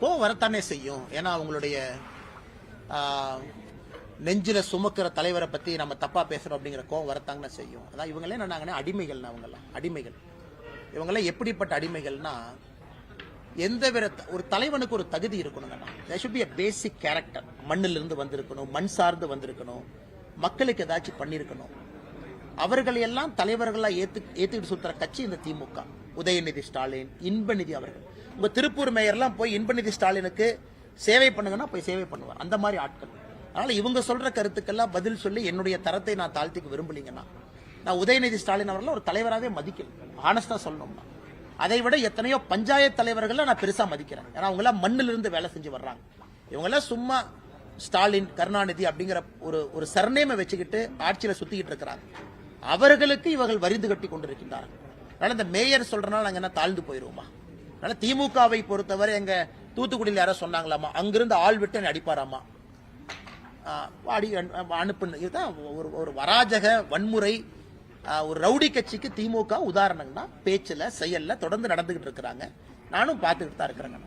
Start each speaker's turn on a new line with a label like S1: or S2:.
S1: கோவம் வரத்தானே செய்யும். ஏன்னா அவங்களுடைய நெஞ்சில் நெஞ்சில சுமக்கிற தலைவரை பத்தி நம்ம தப்பா பேசுறோம் அப்படிங்கிற கோவம் வரத்தாங்கன்னு செய்யும். அதான் இவங்களே என்னன்னாங்கன்னா அடிமைகள் அவங்கெல்லாம் அடிமைகள். இவங்கெல்லாம் எப்படிப்பட்ட அடிமைகள்னா எந்த வித ஒரு தலைவனுக்கு ஒரு தகுதி இருக்கணுங்கண்ணா there should be basic character மண்ணிலிருந்து இருந்து வந்திருக்கணும் மண் சார்ந்து வந்திருக்கணும் மக்களுக்கு ஏதாச்சும் பண்ணியிருக்கணும் அவர்களை எல்லாம் தலைவர்களா ஏத்து ஏத்துக்கிட்டு சுத்துற கட்சி இந்த திமுக. உதயநிதி ஸ்டாலின் இன்பநிதி அவர்கள். உங்க திருப்பூர் மேயர்லாம் போய் இன்பநிதி ஸ்டாலினுக்கு சேவை பண்ணுங்கன்னா போய் சேவை பண்ணுவார். அந்த மாதிரி ஆட்கள். அதனால இவங்க சொல்ற கருத்துக்கெல்லாம் பதில் சொல்லி என்னுடைய தரத்தை நான் தாழ்த்திக்க விரும்பலீங்கன்னா நான் உதயநிதி ஸ்டாலின் அவர்களை ஒரு தலைவராகவே மதிக்கணும் ஆனஸ்டா சொல்லணும்னா. அதை விட எத்தனையோ பஞ்சாயத்து தலைவர்களை நான் பெருசா மதிக்கிறேன். ஏன்னா அவங்க எல்லாம் மண்ணிலிருந்து இருந்து வேலை செஞ்சு வர்றாங்க. இவங்க எல்லாம் சும்மா ஸ்டாலின் கருணாநிதி அப்படிங்கிற ஒரு ஒரு சர்நேமை வச்சுக்கிட்டு ஆட்சியில சுத்திக்கிட்டு இருக்கிறாங்க. அவர்களுக்கு இவர்கள் வரிந்து கட்டி கொண்டிருக்கின்றார்கள். அதனால இந்த மேயர் சொல்றதுனால நாங்க என்ன தாழ்ந்து போயிருவோமா? அதனால திமுகவை பொறுத்தவரை எங்க தூத்துக்குடியில் யாரோ சொன்னாங்களாமா அங்கிருந்து ஆள் விட்டு என்னை அடிப்பாராமா. அடி அனுப்புன இதுதான் ஒரு ஒரு வராஜக வன்முறை ஒரு ரவுடி கட்சிக்கு திமுக உதாரணம்னா பேச்சில் செயலில் தொடர்ந்து நடந்துகிட்டு இருக்கிறாங்க. நானும் பார்த்துக்கிட்டு தான் இருக்கிறேங்க.